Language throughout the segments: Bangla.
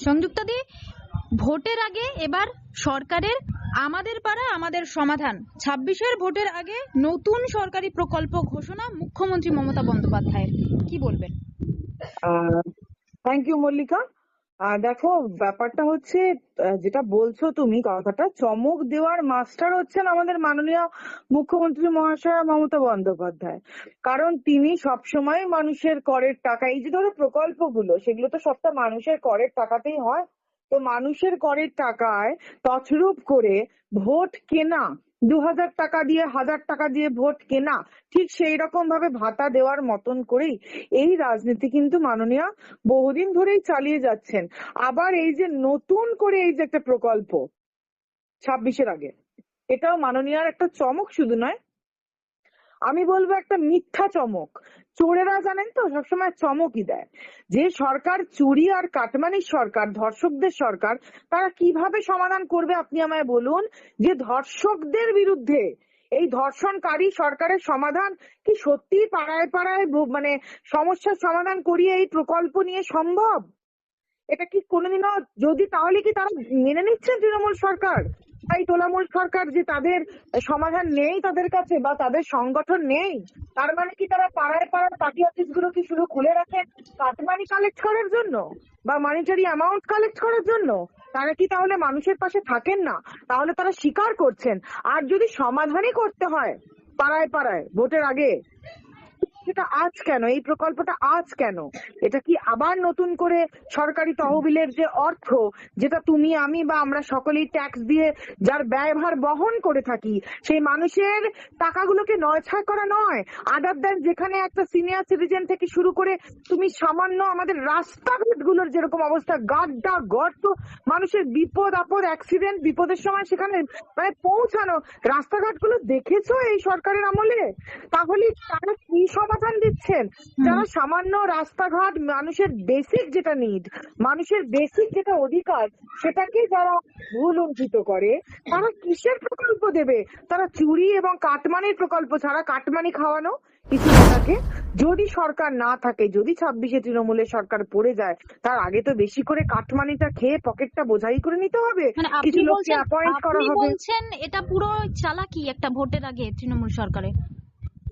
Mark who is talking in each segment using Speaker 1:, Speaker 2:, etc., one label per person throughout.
Speaker 1: সংযুক্তা দি ভোটের আগে এবার সরকারের আমাদের পাড়া, আমাদের সমাধান। ছাব্বিশের ভোটের আগে নতুন সরকারি প্রকল্প ঘোষণা মুখ্যমন্ত্রী মমতা বন্দ্যোপাধ্যায়ের। কি বলবেন?
Speaker 2: Thank you Mallika. আহ, দেখো ব্যাপারটা হচ্ছে যেটা বলছো তুমি কথাটা চমক দেওয়ার মাস্টার হচ্ছেন আমাদের মাননীয় মুখ্যমন্ত্রী মহাশয় মমতা বন্দ্যোপাধ্যায়। কারণ তিনি সবসময় মানুষের করের টাকা এই যে ধরো প্রকল্পগুলো সেগুলো তো সবটা মানুষের করের টাকাতেই হয়। তো মানুষের করের টাকায় তছরূপ করে ভোট কেনা দু হাজার টাকা দিয়ে, হাজার টাকা দিয়ে ভোট কেনা, ঠিক সেই রকম ভাবে ভাতা দেওয়ার মতন করেই এই রাজনীতি কিন্তু মাননীয় বহুদিন ধরেই চালিয়ে যাচ্ছেন। আবার এই যে নতুন করে এই যে একটা প্রকল্প, ছাব্বিশের আগে, এটাও মাননীয়ার একটা চমক শুধু নয়, আমি বলব একটা মিথ্যা চমক। চোরেরা জানেন তো, সবসময় চমকই দেয়। যে সরকার চুরি আর কাটমানির সরকার, ধর্ষকদের সরকার, তারা কীভাবে সমাধান করবে আপনি আমায় বলুন? যে ধর্ষকদের বিরুদ্ধে এই ধর্ষণকারী সরকারের সমাধান কি সত্যি পাড়ায় পাড়ায় মানে সমস্যার সমাধান করিয়ে এই প্রকল্প নিয়ে সম্ভব? এটা কি কোনোদিনও যদি, তাহলে কি তারা মেনে নিচ্ছেন তৃণমূল সরকার? তাই তোলামূল সরকার যে তাদের সমাধান নেই তাদের কাছে বা তাদের সংগঠন নেই, তার মানে কি তারা পাড়ায় পাড়ার পার্টি অফিসগুলো কি শুধু খুলে রাখেন কাটমানি কালেক্ট করার জন্য বা মানিটারি অ্যামাউন্ট কালেক্ট করার জন্য? তারা কি তাহলে মানুষের পাশে থাকেন না? তাহলে তারা স্বীকার করছেন। আর যদি সমাধানই করতে হয় পাড়ায় পাড়ায়, ভোটের আগে সেটা আজ কেন? এই প্রকল্পটা আজ কেন? এটা কি আবার নতুন করে সরকারি তহবিলের যে অর্থ, যেটা তুমি, আমি বা আমরা সকলেই ট্যাক্স দিয়ে যার ব্যয়ভার বহন করে থাকি, সেই মানুষের টাকাগুলোকে নয়ছাড় করা নয়। আদার দেন যেখানে একটা সিনিয়র সিটিজেন থেকে শুরু করে তুমি সামান্য আমাদের রাস্তাঘাটগুলোর যেরকম অবস্থা, গাড্ডা, গর্ত, মানুষের বিপদ, আপদ অ্যাক্সিডেন্ট বিপদের সময় সেখানে মানে পৌঁছানো, রাস্তাঘাটগুলো দেখেছ এই সরকারের আমলে? তাহলে তারা কি সমাধান দিচ্ছেন। যারা সামান্য রাস্তাঘাট মানুষের বেসিক যেটা নিড মানুষের বেসিক যেটা অধিকার সেটাকে যারা ভুল অঙ্কিত করে তারা কিসের প্রকল্প দেবে? তারা চুরি এবং কাটমানির প্রকল্প ছাড়া কাটমানি খাওয়ানো কিছু থাকে। যদি সরকার না থাকে যদি ছাব্বিশে তৃণমূলের সরকার পড়ে যায় তার আগে তো বেশি করে কাটমানিটা খেয়ে পকেটটা বোঝাই করে নিতে হবে।
Speaker 1: মানে
Speaker 2: কিছু লোককে অ্যাপয়েন্ট করা হবে।
Speaker 1: বলছেন এটা পুরো চালাকি একটা ভোটের আগে তৃণমূল সরকারের।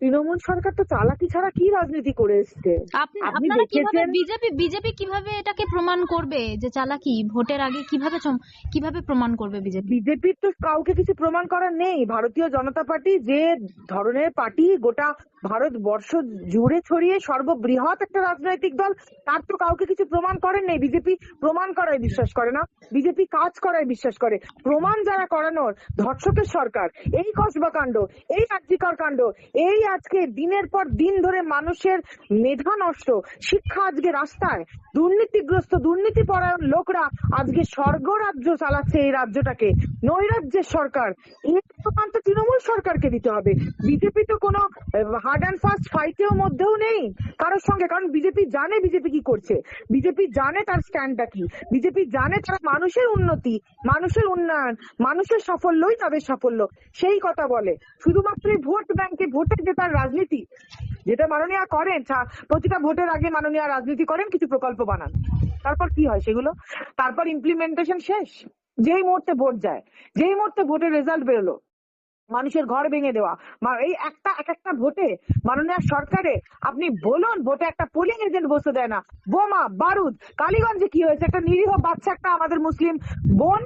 Speaker 2: তৃণমূল সরকার তো চালাকি ছাড়া কি রাজনীতি করে এসছে?
Speaker 1: আপনি
Speaker 2: দেখেছেন
Speaker 1: বিজেপি বিজেপি কীভাবে এটাকে প্রমাণ করবে যে চালাকি? ভোটের আগে কীভাবে কীভাবে প্রমাণ করবে বিজেপি?
Speaker 2: বিজেপির তো কাউকে কিছু প্রমাণ করার নেই। ভারতীয় জনতা পার্টি যে ধরনের পার্টি গোটা ভারতবর্ষ জুড়ে ছড়িয়ে সর্ববৃহৎ একটা রাজনৈতিক দল। তার তো কাউকে কিছু প্রমাণ করেন নেই। বিজেপি প্রমাণ করায় বিশ্বাস করে না। বিজেপি কাজ করায় বিশ্বাস করে। প্রমাণ যারা করানোর, ধর্ষকের সরকার, এই কসবা কাণ্ড, এই রাজ্যিকর কাণ্ড, এই আজকে দিনের পর দিন ধরে মানুষের মেধা নষ্ট, শিক্ষা আজকে রাস্তায়, দুর্নীতিগ্রস্ত দুর্নীতি পরায়ণ লোকরা আজকে স্বর্গ রাজ্য চালাচ্ছে এই রাজ্যটাকে। নৈরাজ্যের সরকার এর প্রমাণ তো তৃণমূল সরকারকে দিতে হবে। বিজেপি তো কোনো হার্ড অ্যান্ড ফাস্ট ফাইটেও মধ্যেও নেই কারোর সঙ্গে। কারণ বিজেপি জানে বিজেপি কি করছে। বিজেপি জানে তার স্ট্যান্ডটা কি। বিজেপি জানে তারা মানুষের উন্নতি, মানুষের উন্নয়ন, মানুষের সাফল্যই তাদের সাফল্য। সেই কথা বলে। শুধুমাত্র ভোট ব্যাংকে ভোটের যে তার রাজনীতি, যেটা মাননীয়া করেন প্রতিটা ভোটের আগে মাননীয়া রাজনীতি করেন, কিছু প্রকল্প বানান। তারপর কি হয় সেগুলো? তারপর ইমপ্লিমেন্টেশন শেষ। যেই মুহূর্তে ভোট যায়, যেই মুহূর্তে ভোটের রেজাল্ট বেরোলো মানুষের ঘর ভেঙে দেওয়া। এই একটা, এক একটা ভোটে মাননীয় সরকারে আপনি বলুন, ভোটে একটা পোলিং এজেন্ট বসতে দেয় না। বোমা, বারুদ, কালীগঞ্জে কি হয়েছে? একটা নিরীহ বাচ্চা, একটা আমাদের মুসলিম বোন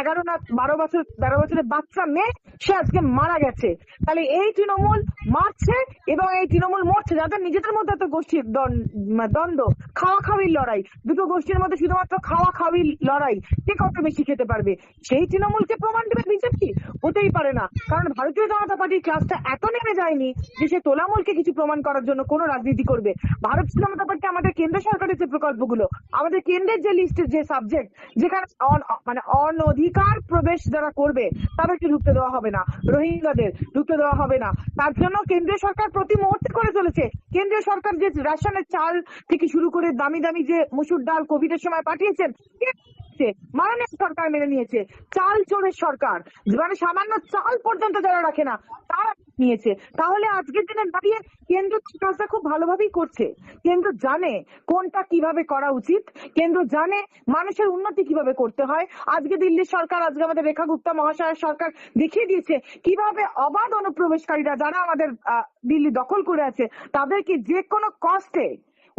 Speaker 2: এগারো না, বারো বছর, তেরো বছরের বাচ্চা মেয়ে, সে আজকে মারা গেছে। তাহলে এই তৃণমূল মারছে এবং এই তৃণমূল মরছে, যাদের নিজেদের মধ্যে তো গোষ্ঠীর দ্বন্দ্ব দ্বন্দ্ব, খাওয়া খাওয়ির লড়াই। দুটো গোষ্ঠীর মধ্যে শুধুমাত্র খাওয়া খাওয়ির লড়াই, কে কত বেশি খেতে পারবে? সেই তৃণমূলকে প্রমাণ দেবে বিজেপি? হতেই পারে না। কারণ ভারতীয় জনতা পার্টির ক্লাসটা এত নেমে যায়নি যে সে তোলামূলকে কিছু প্রমাণ করার জন্য কোনো রাজনীতি করবে। ভারতীয় জনতা পার্টি আমাদের কেন্দ্র সরকারের যে প্রকল্পগুলো, আমাদের কেন্দ্রের যে লিস্টের যে সাবজেক্ট যেখানে মানে অন- অনধিকার প্রবেশ যারা করবে, তাদেরকে ঢুকতে দেওয়া হবে না। রোহিঙ্গাদের ঢুকতে দেওয়া হবে না। তার জন্য কেন্দ্রীয় সরকার প্রতি মুহূর্তে করে চলেছে। কেন্দ্রীয় সরকার যে রেশনের চাল থেকে শুরু করে দামি দামি যে মুসুর ডাল কোভিড এর সময় পাঠিয়েছেন মাননীয় সরকার মেনে নিয়েছে। চাল চোরের সরকার। মানে সামান্য চাল পর্যন্ত যারা রাখে না, তারা নিয়েছে। তাহলে আজকের দিনে দাঁড়িয়ে কেন্দ্র কাজটা খুব ভালোভাবেই করছে। কেন্দ্র জানে কোনটা কীভাবে করা উচিত। কেন্দ্র জানে মানুষের উন্নতি কীভাবে করতে হয়। আজকে দিল্লির সরকার, আজকে আমাদের রেখা গুপ্তা মহাশয়ের সরকার দেখিয়ে দিয়েছে কীভাবে অবাধ অনুপ্রবেশকারীরা যারা আমাদের দিল্লি দখল করে আছে, তাদেরকে যে কোনো কস্টে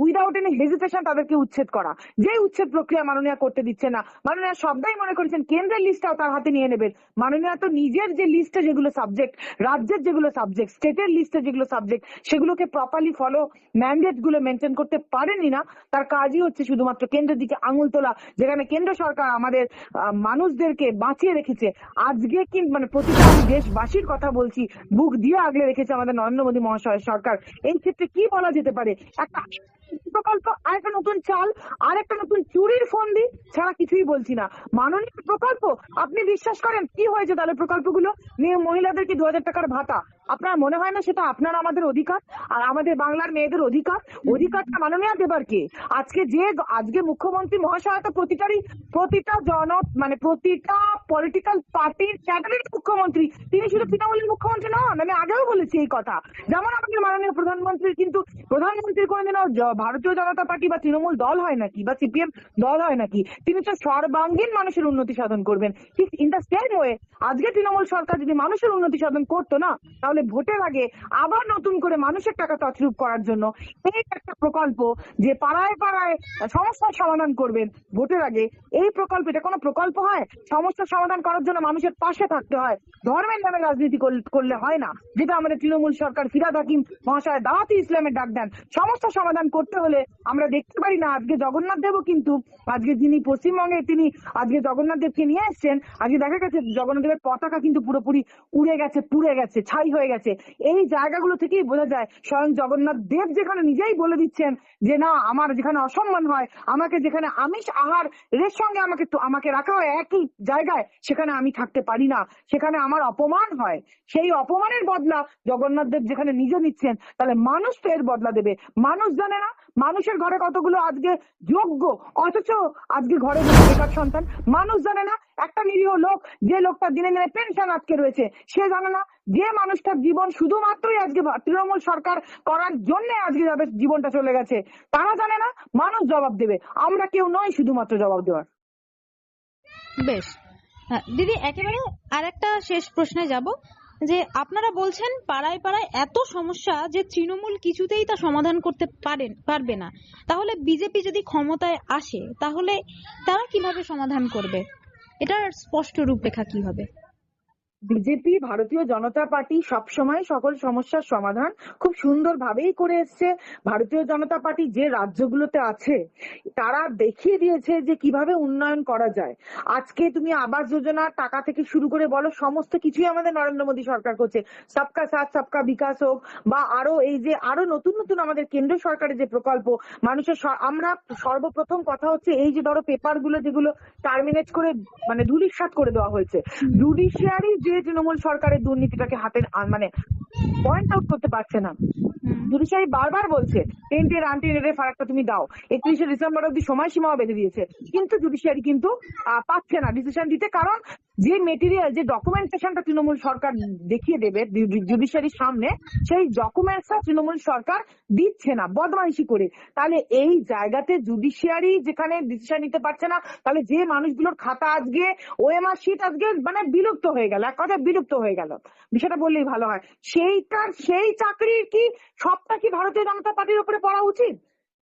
Speaker 2: উইদাউট এনি হেজিটেশন তাদেরকে উচ্ছেদ করা। যে উচ্ছেদ প্রক্রিয়া মাননীয় করতে দিচ্ছে না, মাননীয় সবটাই মনে করেছেন কেন্দ্রের লিস্টটাও তার হাতে নিয়ে নেবেন। মাননীয় তো নিজের যে লিস্টে যেগুলো সাবজেক্ট রাজ্যের যেগুলো সাবজেক্ট স্টেটের লিস্টে যেগুলো সাবজেক্ট সেগুলোকে প্রপারলি ফলো ম্যান্ডেটগুলো মেনটেন করতে পারেনি না, তার কাজই হচ্ছে শুধুমাত্র কেন্দ্রের দিকে আঙুল তোলা, যেখানে কেন্দ্র সরকার আমাদের মানুষদেরকে বাঁচিয়ে রেখেছে। আজকে কি মানে প্রতিটা দেশবাসীর কথা বলছি, বুক দিয়ে আগলে রেখেছে আমাদের নরেন্দ্র মোদী মহাশয়ের সরকার। এই ক্ষেত্রে কি বলা যেতে পারে? একটা প্রকল্প, আর একটা নতুন চাল, আর একটা নতুন চুরির ফন্দি ছাড়া কিছুই বলছি না। মাননীয় প্রকল্প, আপনি বিশ্বাস করেন কি হয়েছে তাহলে প্রকল্পগুলো? নিয়ে মহিলাদেরকে দু হাজার টাকার ভাতা? আপনার মনে হয় না সেটা আপনার আমাদের অধিকার? আর আমাদের বাংলার মেয়েদের অধিকার? অধিকারটা মাননীয় দেবার কে আজকে যে আজকে মুখ্যমন্ত্রী মহাশয় তো প্রতিটারই, প্রতিটা জন মানে প্রতিটা পলিটিক্যাল পার্টির ক্যাটাগরির মুখ্যমন্ত্রী। তিনি শুধু তৃণমূলের মুখ্যমন্ত্রী নন, আমি আগেও বলেছি এই কথা। যেমন আমাদের মাননীয় প্রধানমন্ত্রী, কিন্তু প্রধানমন্ত্রীর কোনোদিনও ভারতীয় জনতা পার্টি বা তৃণমূল দল হয় নাকি? বা সিপিএম দল হয় নাকি? তিনি তো সর্বাঙ্গীন মানুষের উন্নতি সাধন করবেন। ঠিক ইন দ্য সেম ওয়ে আজকে তৃণমূল সরকার যদি মানুষের উন্নতি সাধন করতো না তাহলে ভোটের আগে আবার নতুন করে মানুষের টাকা তছরূপ করার জন্য এই একটা প্রকল্প যে পাড়ায় পাড়ায় সমস্যার সমাধান করবেন ভোটের আগে, এই প্রকল্প এটা কোনো প্রকল্প হয়? সমস্যার সমাধান করার জন্য মানুষের পাশে থাকতে হয়। ধর্মের নামে রাজনীতি করলে- হয় না। যেটা আমাদের তৃণমূল সরকার ফিরাদ হাকিম মহাশয় দাওয়াতি ইসলামের ডাক দেন। সমস্যা সমাধান করতে হলে আমরা দেখতে পারি না, আজকে জগন্নাথ দেবও কিন্তু, আজকে যিনি পশ্চিমবঙ্গে তিনি আজকে জগন্নাথ দেবকে নিয়ে এসছেন, আজকে দেখা গেছে জগন্নাথ দেবের পতাকা কিন্তু পুরোপুরি উড়ে গেছে, পুড়ে গেছে, ছাই হয়ে গেছে। এই জায়গাগুলো থেকেই বোঝা যায়, স্বয়ং জগন্নাথ দেব যেখানে নিজেই বলে দিচ্ছেন যে, না, আমার যেখানে অসম্মান হয়, আমাকে যেখানে আমিষ আহার এর সঙ্গে আমাকে আমাকে রাখা হয় একই জায়গায়, সেখানে আমি থাকতে পারি না। সেখানে আমার অপমান হয়। সেই অপমানের বদলা জগন্নাথ দেব যেখানে নিজে নিচ্ছেন, তাহলে মানুষ তো এর বদলা দেবে। মানুষ জানে না, মানুষের ঘরে কতগুলো আজকে যোগ্য, অথচ আজকে ঘরে বেকার সন্তান। মানুষ জানে না একটা নিরীহ লোক, যে লোকটা দিনে দিনে পেনশন আজকে রয়েছে, সে জানে না যে মানুষটার জীবন শুধুমাত্রই আজকে তৃণমূল সরকার করার জন্য আজকে যাদের জীবনটা চলে গেছে। তারা জানে না, মানুষ জবাব দেবে। আমরা কেউ নয় শুধুমাত্র জবাব দেওয়ার।
Speaker 1: বেশ। দিদি, একেবারে আর একটা শেষ প্রশ্নে যাব। যে আপনারা বলছেন পাড়ায় পাড়ায় এত সমস্যা যে তৃণমূল কিছুতেই তা সমাধান করতে পারেন, পারবে না। তাহলে বিজেপি যদি ক্ষমতায় আসে, তাহলে তারা কীভাবে সমাধান করবে? এটার স্পষ্ট রূপরেখা কি হবে?
Speaker 2: বিজেপি ভারতীয় জনতা পার্টি সবসময় সকল সমস্যার সমাধান খুব সুন্দর ভাবেই করে এসছে। ভারতীয় জনতা পার্টি যে রাজ্যগুলোতে আছে তারা দেখিয়ে দিয়েছে যে কীভাবে উন্নয়ন করা যায়। আজকে তুমি আবাস যোজনা টাকা থেকে শুরু করে বলো সমস্ত কিছুই আমাদের নরেন্দ্র মোদী সরকার করছে। সবকা সাথ সবকা বিকাশ হোক বা আরও এই যে আরও নতুন নতুন আমাদের কেন্দ্র সরকারের যে প্রকল্প মানুষের আমরা সর্বপ্রথম কথা হচ্ছে এই যে ধরো পেপারগুলো যেগুলো টার্মিনেট করে মানে ধুলিসাৎ করে দেওয়া হয়েছে। জুডিশিয়ারি যে তৃণমূল সরকারের দুর্নীতিটাকে হাতে মানে পয়েন্ট আউট করতে পারছে না। জুডিশিয়ারি বারবার বলছে টেন্টের আনটেন্টের ফারাকটা তুমি দাও। একত্রিশে ডিসেম্বর অব্দি সময়সীমাও বেঁধে দিয়েছে। কিন্তু জুডিশিয়ারি কিন্তু আহ, পাচ্ছে না ডিসিশন দিতে। কারণ যে মেটেরিয়াল যে ডকুমেন্টেশনটা তৃণমূল সরকার দেখিয়ে দেবে জুডিশিয়ারির সামনে, সেই ডকুমেন্টসটা তৃণমূল সরকার দিচ্ছে না, বদমাইশি করে। তাহলে এই জায়গাতে জুডিশিয়ারি যেখানে ডিসিশন নিতে পারছে না, তাহলে যে মানুষগুলোর খাতা আজকে ওএমআর শিট আজকে মানে বিলুপ্ত হয়ে গেল, এক কথায় বিলুপ্ত হয়ে গেল। বিষয়টা বললেই ভালো হয়। সেইটার, সেই চাকরির কি সবটা কি ভারতীয় জনতা পার্টির উপরে পড়া উচিত?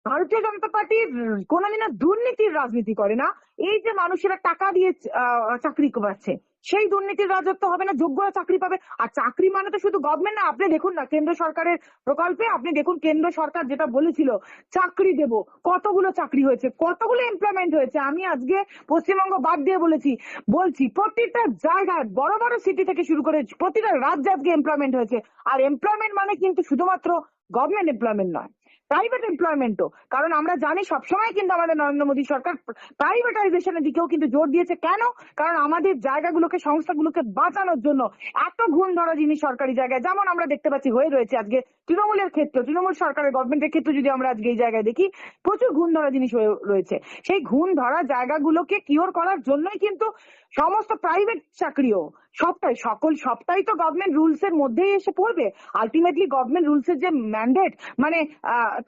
Speaker 2: ভারতীয় জনতা পার্টি কোনোদিনও দুর্নীতির রাজনীতি করে না। এই যে মানুষেরা টাকা দিয়ে চাকরি পাচ্ছে সেই দুর্নীতির রাজত্ব হবে না, যোগ্যরা চাকরি পাবে। আর চাকরি মানে তো শুধু গভর্নমেন্ট না, আপনি দেখুন না, কেন্দ্র সরকারের প্রকল্পে, আপনি দেখুন কেন্দ্র সরকার যেটা বলেছিল, চাকরি দেব, কতগুলো চাকরি হয়েছে, কতগুলো এমপ্লয়মেন্ট হয়েছে। আমি আজকে পশ্চিমবঙ্গ বাদ দিয়ে বলেছি, বলছি প্রতিটা জায়গায়, বড় বড় সিটি থেকে শুরু করে প্রতিটা রাজ্যে আজকে এমপ্লয়মেন্ট হয়েছে। আর এমপ্লয়মেন্ট মানে কিন্তু শুধুমাত্র গভর্নমেন্ট এমপ্লয়মেন্ট নয়। প্রাইভেট এমপ্লয়মেন্টও কারণ আমরা জানি সবসময় কিন্তু আমাদের নরেন্দ্র মোদী সরকার প্রাইভেটাইজেশনের দিকেও কিন্তু জোর দিয়েছে। কেন? কারণ আমাদের জায়গাগুলোকে, সংস্থাগুলোকে বাঁচানোর জন্য এত ঘুণ ধরা জিনিস সরকারি জায়গায়, যেমন আমরা দেখতে পাচ্ছি হয়ে রয়েছে আজকে তৃণমূলের ক্ষেত্রে, তৃণমূল সরকারের গভর্নমেন্টের ক্ষেত্রে যদি আমরা আজকে এই জায়গায় দেখি, প্রচুর ঘুণ ধরা জিনিস হয়ে রয়েছে। সেই ঘুণ ধরা জায়গাগুলোকে কিওর করার জন্যই কিন্তু সমস্ত প্রাইভেট চাকরিও সবটাই, সকল, সবটাই তো গভর্নমেন্ট রুলস এর মধ্যেই এসে পড়বে। আলটিমেটলি গভর্নমেন্ট রুলস এর যে ম্যান্ডেট মানে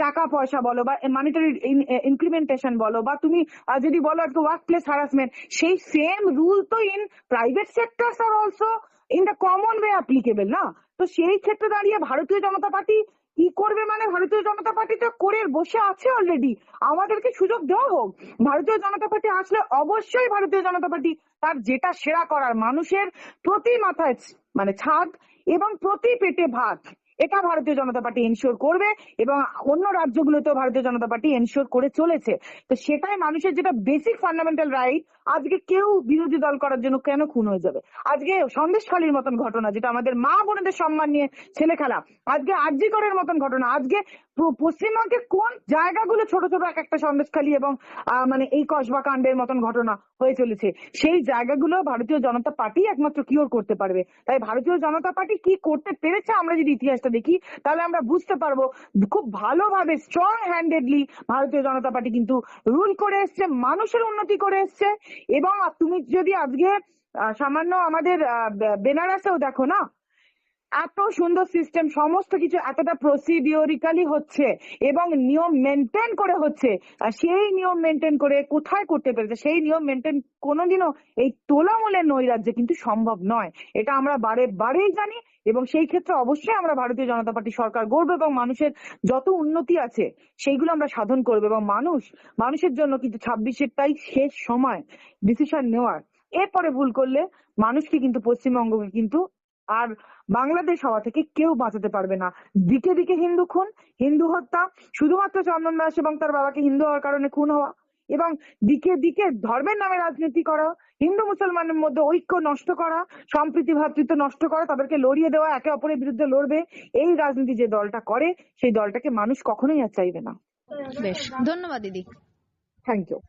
Speaker 2: টাকা পয়সা বলো বা মানিটারি ইমপ্লিমেন্টেশন বলো বা তুমি যদি বলো একটা ওয়ার্ক প্লেস হারাসমেন্ট সেই সেম রুল তো in private sectors R also in the common way applicable না? তো সেই ক্ষেত্রে দাঁড়িয়ে ভারতীয় জনতা পার্টি কি করবে মানে ভারতীয় জনতা পার্টি তো করে বসে আছে অলরেডি আমাদেরকে সুযোগ দেওয়া হোক। ভারতীয় জনতা পার্টি আসলে অবশ্যই ভারতীয় জনতা পার্টি তার যেটা সেরা করার, মানুষের প্রতি মাথায় মানে ছাদ এবং প্রতি পেটে ভাত। এটা ভারতীয় জনতা পার্টি এনশিওর করবে এবং অন্য রাজ্যগুলোতেও ভারতীয় জনতা পার্টি এনশিওর করে চলেছে। তো সেটাই মানুষের যেটা বেসিক ফান্ডামেন্টাল রাইট আজকে কেউ বিরোধী দল করার জন্য কেন খুন হয়ে যাবে? আজকে সন্দেশখালীর মতন ঘটনা, যেটা আমাদের মা বোনেদের সম্মান নিয়ে ছেলে খেলা আজকে আরজিকরের মতন ঘটনা, আজকে প- পশ্চিমবঙ্গের কোন জায়গাগুলো ছোট ছোট এক একটা সন্দেশখালী এবং মানে এই কসবা কাণ্ডের মতন ঘটনা হয়ে চলেছে? সেই জায়গাগুলো ভারতীয় জনতা পার্টি একমাত্র কিওর করতে পারবে। তাই ভারতীয় জনতা পার্টি কি করতে পেরেছে আমরা যদি ইতিহাসটা দেখি, তাহলে আমরা বুঝতে পারব খুব ভালোভাবে স্ট্রং হ্যান্ডেডলি ভারতীয় জনতা পার্টি কিন্তু রুল করে এসছে, মানুষের উন্নতি করে এসছে। এবং তুমি যদি আজকে সামান্য আমাদের বেনারসেও দেখো না এত সুন্দর সিস্টেম সমস্ত কিছু এতটা প্রসিডিওরিক্যালি হচ্ছে এবং নিয়ম মেনটেন করে হচ্ছে। আর সেই নিয়ম মেনটেন করে কোথায় করতে পেরেছে, সেই নিয়ম মেনটেন কোনোদিনও এই তোলামূলের নৈরাজ্যে কিন্তু সম্ভব নয়। এটা আমরা বারে বারেই জানি এবং সেই ক্ষেত্রে অবশ্যই আমরা ভারতীয় জনতা পার্টি সরকার গড়বো এবং মানুষের যত উন্নতি আছে, সেইগুলো আমরা সাধন করব এবং মানুষ, মানুষের জন্য কিন্তু ছাব্বিশেরটাই শেষ সময় ডিসিশন নেওয়ার। এরপরে ভুল করলে মানুষকে কিন্তু পশ্চিমবঙ্গকে কিন্তু আর বাংলাদেশ হওয়া থেকে কেউ বাঁচাতে পারবে না। দিকে দিকে হিন্দু খুন হিন্দু হত্যা শুধুমাত্র চন্দন দাস এবং তার বাবাকে হিন্দু হওয়ার কারণে খুন হওয়া এবং দিকে দিকে ধর্মের নামে রাজনীতি করা হিন্দু মুসলমানের মধ্যে ঐক্য নষ্ট করা সম্প্রীতি ভ্রাতৃত্ব নষ্ট করা তাদেরকে লড়িয়ে দেওয়া একে অপরের বিরুদ্ধে লড়বে এই রাজনীতি যে দলটা করে সেই দলটাকে মানুষ কখনোই আর চাইবে না।
Speaker 1: বেশ ধন্যবাদ দিদি।
Speaker 2: Thank you